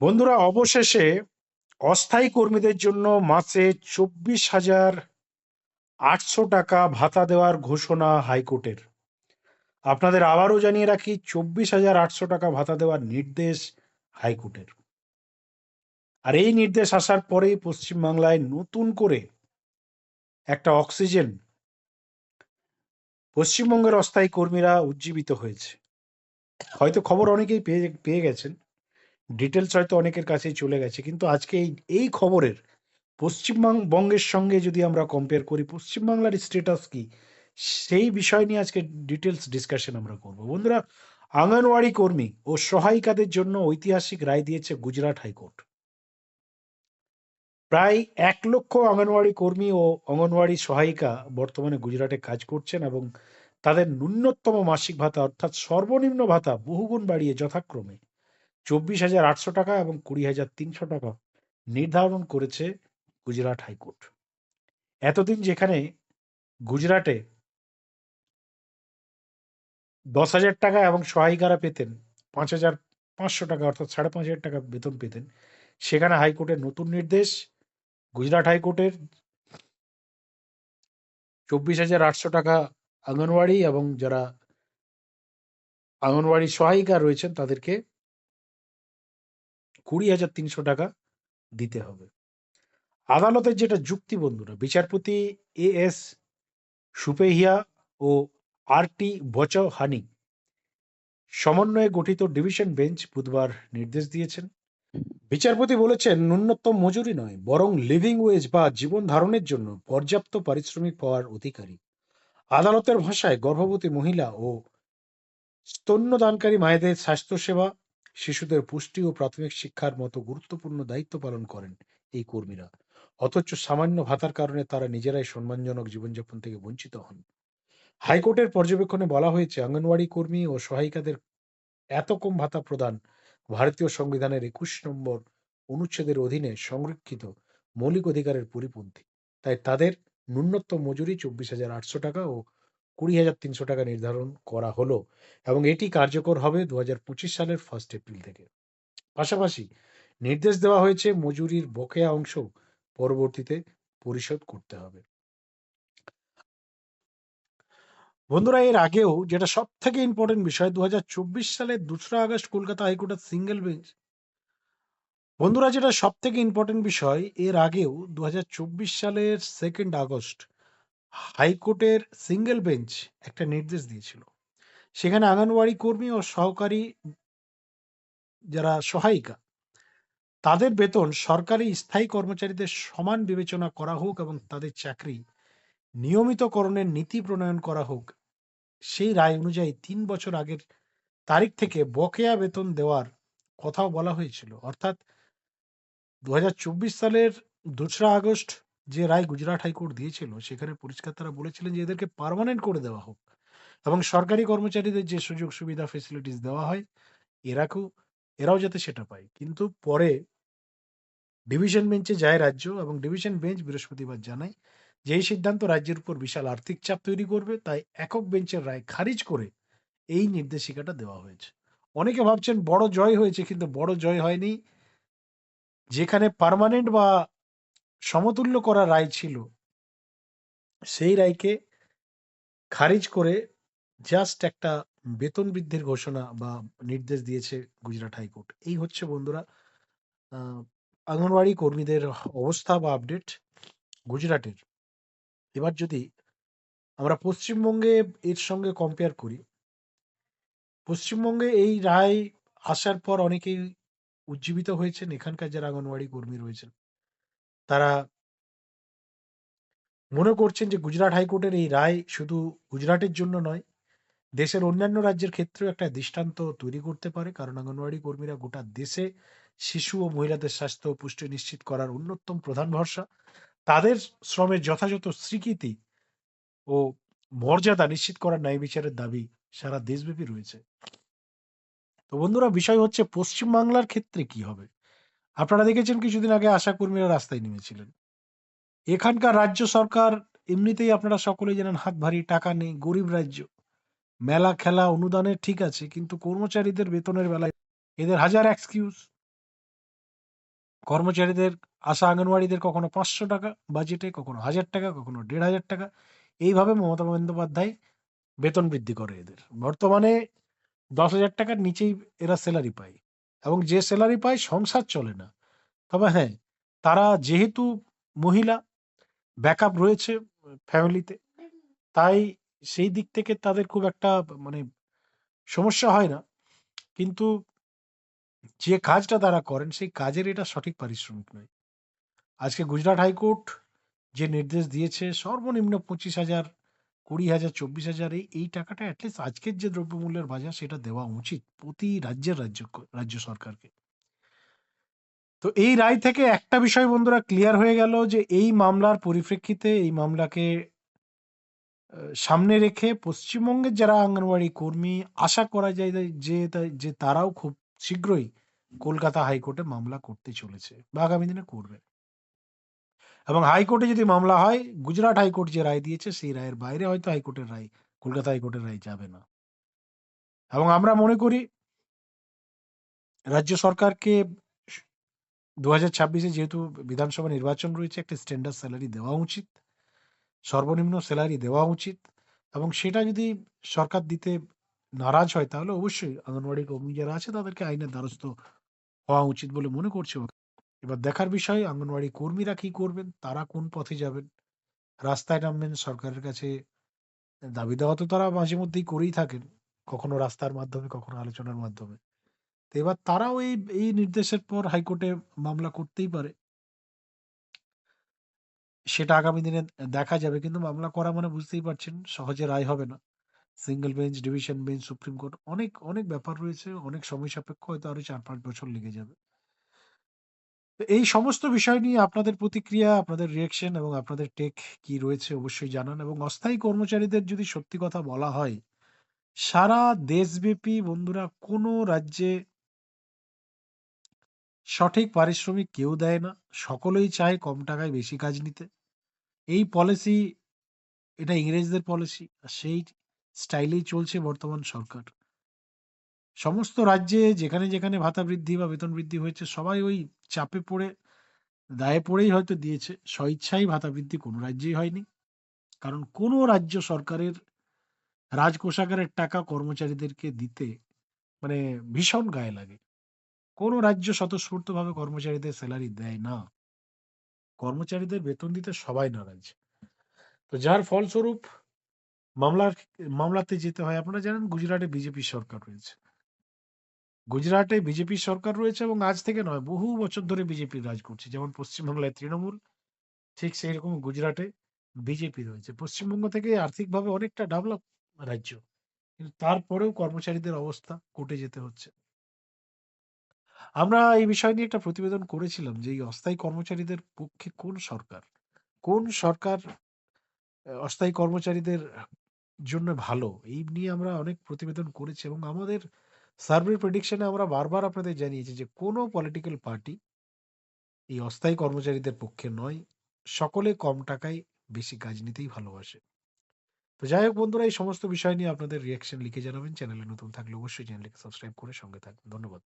বন্ধুরা, অবশেষে অস্থায়ী কর্মীদের জন্য মাসে চব্বিশ হাজার আটশো টাকা ভাতা দেওয়ার ঘোষণা হাইকোর্টের। আপনাদের আবারও জানিয়ে রাখি, চব্বিশ হাজার আটশো টাকা ভাতা দেওয়ার নির্দেশ হাইকোর্টের। আর এই নির্দেশ আসার পরেই পশ্চিমবাংলায় নতুন করে একটা অক্সিজেন পশ্চিমবঙ্গের অস্থায়ী কর্মীরা উজ্জীবিত হয়েছে। হয়তো খবর অনেকেই পেয়ে পেয়ে গেছেন। ডিটেলস হয়তো অনেকের কাছেই চলে গেছে, কিন্তু আজকে এই এই খবরের পশ্চিমবঙ্গের সঙ্গে যদি আমরা কম্পেয়ার করি, পশ্চিমবাংলার স্টেটাস কি? সেই বিষয় নিয়ে আজকে ডিটেলস ডিসকাশন আমরা করব। বন্ধুরা, আঙ্গনওয়াড়ি কর্মী ও সহায়িকাদের জন্য ঐতিহাসিক রায় দিয়েছে গুজরাট হাইকোর্ট। প্রায় এক লক্ষ অঙ্গনওয়াড়ি কর্মী ও অঙ্গনওয়াড়ি সহায়িকা বর্তমানে গুজরাটে কাজ করছেন এবং তাদের ন্যূনতম মাসিক ভাতা অর্থাৎ সর্বনিম্ন ভাতা বহুগুণ বাড়িয়ে যথাক্রমে চব্বিশ হাজার আটশো টাকা এবং কুড়ি হাজার তিনশো টাকা নির্ধারণ করেছে গুজরাট হাইকোর্ট। এতদিন যেখানে গুজরাটে দশ হাজার টাকা এবং সহায়িকারা পেতেন, পাঁচ হাজার পাঁচশো টাকা অর্থাৎ সাড়ে পাঁচ হাজার টাকা বেতন পেতেন, সেখানে হাইকোর্টের নতুন নির্দেশ, গুজরাট হাইকোর্টের চব্বিশ হাজার আটশো টাকা আঙ্গনওয়াড়ি এবং যারা আঙ্গনওয়াড়ি সহায়িকা রয়েছেন তাদেরকে কুড়ি হাজার তিনশো টাকা দিতে হবে। আদালতের যেটা যুক্তি বন্ধুরা, বিচারপতি এ এস সুপেহিয়া ও আর টি বচহানি সমন্বয়ে গঠিত ডিভিশন বেঞ্চ বুধবার নির্দেশ দিয়েছেন। বিচারপতি বলেছেন, ন্যূনতম মজুরি নয়, বরং লিভিং ওয়েজ বা জীবন ধারণের জন্য পর্যাপ্ত পারিশ্রমিক পাওয়ার অধিকারী। আদালতের ভাষায় গর্ভবতী মহিলা ও স্তন্যদানকারী মায়েদের স্বাস্থ্যসেবা শিশুদের পুষ্টি ও প্রাথমিক শিক্ষার মতো গুরুত্বপূর্ণ দায়িত্ব পালন করেন এই কর্মীরা। অথচ সামান্য ভাতার কারণে তারা নিজেরাই সম্মানজনক জীবনযাপন থেকে বঞ্চিত হন। হাইকোর্টের পর্যবেক্ষণে বলা হয়েছে, অঙ্গনওয়াড়ি কর্মী ও সহায়িকাদের এত কম ভাতা প্রদান ভারতীয় সংবিধানের একুশ নম্বর অনুচ্ছেদের অধীনে সংরক্ষিত মৌলিক অধিকারের পরিপন্থী। তাই তাদের ন্যূনতম মজুরি চব্বিশ হাজার আটশো টাকা ও কুড়ি হাজার তিনশো টাকা নির্ধারণ করা হলো এবং এটি কার্যকর হবে দু হাজার পঁচিশ সালের ফার্স্ট এপ্রিল থেকে। পাশাপাশি নির্দেশ দেওয়া হয়েছে মজুরির বকেয়া অংশ পরবর্তীতে পরিশোধ করতে হবে। বন্ধুরা, এর আগেও যেটা সব থেকে ইম্পর্টেন্ট বিষয় দু হাজার চব্বিশ সালের দোসরা আগস্ট কলকাতা হাইকোর্টের সিঙ্গেল বেঞ্চ বন্ধুরা, যেটা সব থেকে ইম্পর্টেন্ট বিষয়, এর আগেও দু হাজার চব্বিশ সালের সেকেন্ড আগস্ট হাইকোর্টের সিঙ্গেল বেঞ্চ একটা নির্দেশ দিয়েছিল। সেখানে আঙ্গনওয়াড়ি কর্মী ও সহকারী যারা সহায়িকা, তাদের বেতন সরকারি স্থায়ী কর্মচারীদের সমান বিবেচনা করা হোক এবং তাদের চাকরি নিয়মিতকরণের নীতি প্রণয়ন করা হোক, সেই রায় অনুযায়ী তিন বছর আগের তারিখ থেকে বকেয়া বেতন দেওয়ার কথাও বলা হয়েছিল। অর্থাৎ দু হাজার চব্বিশ সালের দোসরা আগস্ট যে রায় গুজরাট হাইকোর্ট দিয়েছিল, সেখানে পরিষ্কার তারা বলেছিলেন যে এদেরকে পার্মানেন্ট করে দেওয়া হোক। এবং সরকারি কর্মচারীদের যে সুযোগ সুবিধা ফেসিলিটিস দেওয়া হয়, এরাকেও, এরাও যাতে সেটা পায়। কিন্তু পরে ডিভিশন বেঞ্চে যায় রাজ্য এবং ডিভিশন বেঞ্চ বৃহস্পতিবার জানায় যে এই সিদ্ধান্ত রাজ্যের উপর বিশাল আর্থিক চাপ তৈরি করবে, তাই একক বেঞ্চের রায় খারিজ করে এই নির্দেশিকাটা দেওয়া হয়েছে। অনেকে ভাবছেন বড় জয় হয়েছে, কিন্তু বড় জয় হয়নি। যেখানে পার্মানেন্ট বা সমতুল্য করা রায় ছিল। সেই রায়কে খারিজ করে জাস্ট একটা বেতন বৃদ্ধির ঘোষণা বা নির্দেশ দিয়েছে গুজরাট হাইকোর্ট। এই হচ্ছে বন্ধুরা আহ, আঙ্গনওয়াড়ি কর্মীদের অবস্থা বা আপডেট গুজরাটের। এবার যদি আমরা পশ্চিমবঙ্গে এর সঙ্গে কম্পেয়ার করি পশ্চিমবঙ্গে এই রায় আসার পর অনেকেই উজ্জীবিত হয়েছেন এখানকার যারা অঙ্গনওয়াড়ি কর্মী রয়েছেন। তারা মনে করছেন যে গুজরাট হাইকোর্টের এই রায় শুধু গুজরাটের জন্য নয়, দেশের অন্যান্য রাজ্যের ক্ষেত্রেও একটা দৃষ্টান্ত তৈরি করতে পারে। কারণ অঙ্গনওয়াড়ি কর্মীরা গোটা দেশে শিশু ও মহিলাদের স্বাস্থ্য পুষ্টি নিশ্চিত করার অন্যতম প্রধান ভরসা। তাদের শ্রমের যথাযথ স্বীকৃতি ও মর্যাদা নিশ্চিত করার ন্যায় বিচারের দাবি সারা দেশব্যাপী রয়েছে। তো বন্ধুরা, বিষয় হচ্ছে পশ্চিমবাংলার ক্ষেত্রে কি হবে? আপনারা দেখেছেন কিছুদিন আগে আশা কর্মীরা রাস্তায় নেমেছিলেন। এখানকার রাজ্য সরকার এমনিতেই আপনারা সকলেই জানেন হাত ভারী, টাকা নেই, গরিব রাজ্য। মেলা, খেলা, অনুদানের ঠিক আছে, কিন্তু কর্মচারীদের বেতনের বেলায় এদের হাজার এক্সকিউজ কর্মচারীদের, আশা আঙ্গনওয়াড়িদের কখনো পাঁচশো টাকা বাজেটে কখনো হাজার টাকা, কখনো দেড় হাজার টাকা। এইভাবে মমতা বন্দ্যোপাধ্যায় বেতন বৃদ্ধি করে এদের। বর্তমানে দশ হাজার টাকার নিচেই এরা স্যালারি পায়। এবং যে স্যালারি পায় সংসার চলে না। তবে হ্যাঁ তারা যেহেতু মহিলা, ব্যাকআপ রয়েছে ফ্যামিলিতে, তাই সেই দিক থেকে তাদের খুব একটা মানে সমস্যা হয় না। কিন্তু যে কাজটা তারা করেন, সেই কাজের এটা সঠিক পারিশ্রমিক নয়। আজকে গুজরাট হাইকোর্ট যে নির্দেশ দিয়েছে, সর্বনিম্ন পঁচিশ হাজার কুড়ি হাজার, চব্বিশ হাজার, এই এই টাকাটা অ্যাটলিস্ট আজকের যে দ্রব্যমূল্যের বাজার সেটা দেওয়া উচিত প্রতি রাজ্যের রাজ্য রাজ্য সরকারকে। তো এই রায় থেকে একটা বিষয় বন্ধুরা ক্লিয়ার হয়ে গেল যে এই মামলার পরিপ্রেক্ষিতে, এই মামলাকে সামনে রেখে পশ্চিমবঙ্গের যারা আঙ্গনওয়াড়ি কর্মী, আশা করা যায় যে যে তারাও খুব শীঘ্রই কলকাতা হাইকোর্টে মামলা করতে চলেছে বা আগামী দিনে করবে। এবং হাইকোর্টে যদি মামলা হয়, গুজরাট হাইকোর্ট যে রায় দিয়েছে, সেই রায়ের বাইরে হয়তো হাইকোর্টের রায়, কলকাতা হাইকোর্টের রায় যাবে না। এবং আমরা মনে করি, রাজ্য সরকারকে দু হাজার ছাব্বিশে যেহেতু বিধানসভা নির্বাচন রয়েছে, একটা স্ট্যান্ডার্ড স্যালারি দেওয়া উচিত, সর্বনিম্ন স্যালারি দেওয়া উচিত, এবং সেটা যদি সরকার দিতে নারাজ হয়, তাহলে অবশ্যই অঙ্গনওয়াড়ি কর্মী যারা আছে, তাদেরকে আইনের দ্বারস্থ হওয়া উচিত বলে মনে করছে। এবার দেখার বিষয় অঙ্গনওয়াড়ি কর্মীরা কি করবেন? তারা কোন পথে যাবেন? রাস্তায় নামবেন, সরকারের কাছে দাবি দেওয়া তো তারা মাঝে মধ্যেই করেই থাকেন, কখনো রাস্তার মাধ্যমে, কখনো আলোচনার মাধ্যমে। তো এবার তারাও এই এই নির্দেশের পর হাইকোর্টে মামলা করতেই পারে। সেটা আগামী দিনে দেখা যাবে, কিন্তু মামলা করা মানে বুঝতেই পারছেন, সহজে রায় হবে না। Single bench, division bench, Supreme Court অনেক অনেক ব্যাপার রয়েছে, অনেক সময় সাপেক্ষ, হয়তো আরও চার পাঁচ বছর লেগে যাবে। তো এই সমস্ত বিষয় নিয়ে আপনাদের প্রতিক্রিয়া, আপনাদের রিয়াকশন এবং আপনাদের টেক কি রয়েছে অবশ্যই জানান এবং অস্থায়ী কর্মচারীদের যদি সত্যি কথা বলা হয়, সারা দেশব্যাপী বন্ধুরা কোনো রাজ্যে সঠিক পারিশ্রমিক কেউ দেয় না। সকলেই চায় কম টাকায় বেশি কাজ নিতে। এই পলিসি এটা ইংরেজদের পলিসি আর সেই স্টাইলেই চলছে বর্তমান সরকার। সমস্ত রাজ্যে যেখানে যেখানে ভাতা বৃদ্ধি বা বেতন বৃদ্ধি হয়েছে, সবাই ওই চাপে পড়ে, দায়ে পড়েই হয়তো দিয়েছে। স্বইচ্ছাই ভাতা বৃদ্ধি কোনো রাজ্যেই হয়নি। কারণ কোনো রাজ্য সরকারের রাজকোষাগারের টাকা কর্মচারীদেরকে দিতে মানে ভীষণ গায়ে লাগে। কোনো রাজ্য স্বতঃস্ফূর্তভাবে কর্মচারীদের স্যালারি দেয় না। কর্মচারীদের বেতন দিতে সবাই নারাজ। তো যার ফলস্বরূপ মামলার, মামলাতে যেতে হয়, আপনারা জানেন গুজরাটে বিজেপি সরকার রয়েছে। গুজরাটে বিজেপি সরকার রয়েছে এবং আজ থেকে নয়, বহু বছর ধরে বিজেপি রাজ করছে। যেমন পশ্চিমবাংলায় তৃণমূল, ঠিক সেই রকম গুজরাটে বিজেপি রয়েছে। পশ্চিমবঙ্গ থেকে আর্থিকভাবে অনেকটা ডেভেলপ রাজ্য, কিন্তু তারপরেও কর্মচারীদের অবস্থা কোর্টে যেতে হচ্ছে। আমরা এই বিষয় নিয়ে একটা প্রতিবেদন করেছিলাম যে এই অস্থায়ী কর্মচারীদের পক্ষে কোন সরকার কোন সরকার অস্থায়ী কর্মচারীদের জন্য ভালো, এই নিয়ে আমরা অনেক প্রতিবেদন করেছি এবং আমাদের সার্ভে প্রেডিকশনে আমরা বারবার আপনাদের জানিয়েছি যে, কোনো পলিটিক্যাল পার্টি এই অস্থায়ী কর্মচারীদের পক্ষে নয়, সকলে কম টাকায় বেশি কাজ নিতেই ভালোবাসে। তো যাই হোক বন্ধুরা, এই সমস্ত বিষয় নিয়ে আপনাদের রিয়াকশন লিখে জানাবেন। চ্যানেলে নতুন থাকলে অবশ্যই চ্যানেলকে সাবস্ক্রাইব করে সঙ্গে থাকবেন। ধন্যবাদ।